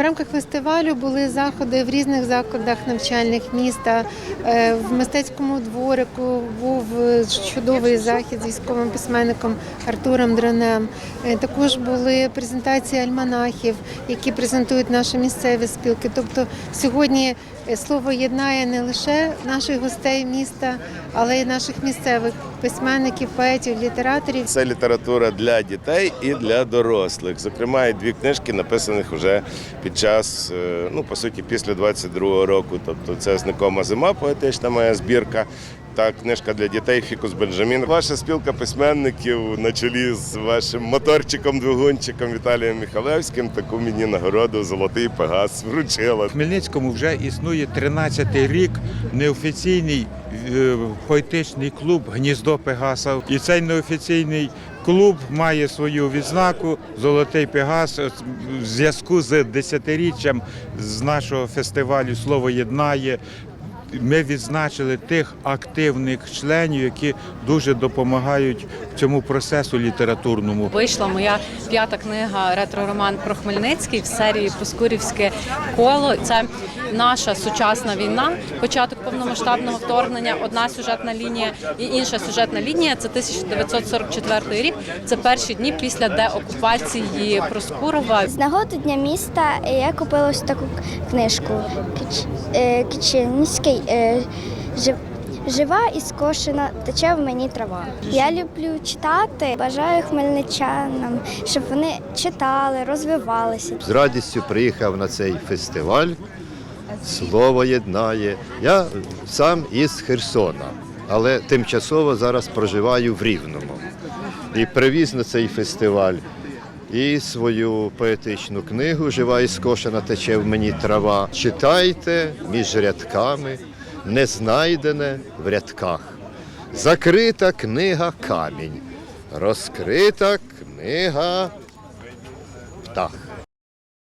В рамках фестивалю були заходи в різних закладах навчальних міста. Е, В мистецькому дворику був е, чудовий захід з військовим письменником Артуром Дронем. Е, Також були презентації альманахів, які презентують наші місцеві спілки. Тобто сьогодні слово єднає не лише наших гостей міста, але й наших місцевих письменників, поетів, літераторів. Це література для дітей і для дорослих. Зокрема, і дві книжки написаних вже під час, е, ну по суті, після 22-го року. Тобто це зникома зима, поетична моя збірка. Та книжка для дітей Фікус Бенджамін. Ваша спілка письменників на чолі з вашим моторчиком, двигунчиком Віталієм Михалевським таку мені нагороду Золотий Пегас вручила. В Хмельницькому вже існує 13-й рік неофіційний поетичний клуб Гніздо Пегаса. І цей неофіційний клуб має свою відзнаку Золотий Пегас в зв'язку з десятиріччям з нашого фестивалю Слово єднає. Ми відзначили тих активних членів, які дуже допомагають цьому процесу літературному. Вийшла моя п'ята книга ретро-роман про Хмельницький в серії Проскурівське коло. Це наша сучасна війна, початок повномасштабного вторгнення. Одна сюжетна лінія і інша сюжетна лінія. Це 1944 рік. Це перші дні після деокупації Проскурова. З нагоди Дня міста я купила ось таку книжку Кич- е, Кичинський е, «Жив- Жива і скошена, тече в мені трава. Я люблю читати. Бажаю хмельничанам, щоб вони читали, розвивалися. З радістю приїхав на цей фестиваль. Слово єднає. Я сам із Херсона, але тимчасово зараз проживаю в Рівному. І привіз на цей фестиваль і свою поетичну книгу Жива і скошена тече в мені трава. Читайте між рядками, не знайдене в рядках. Закрита книга камінь, розкрита книга птах.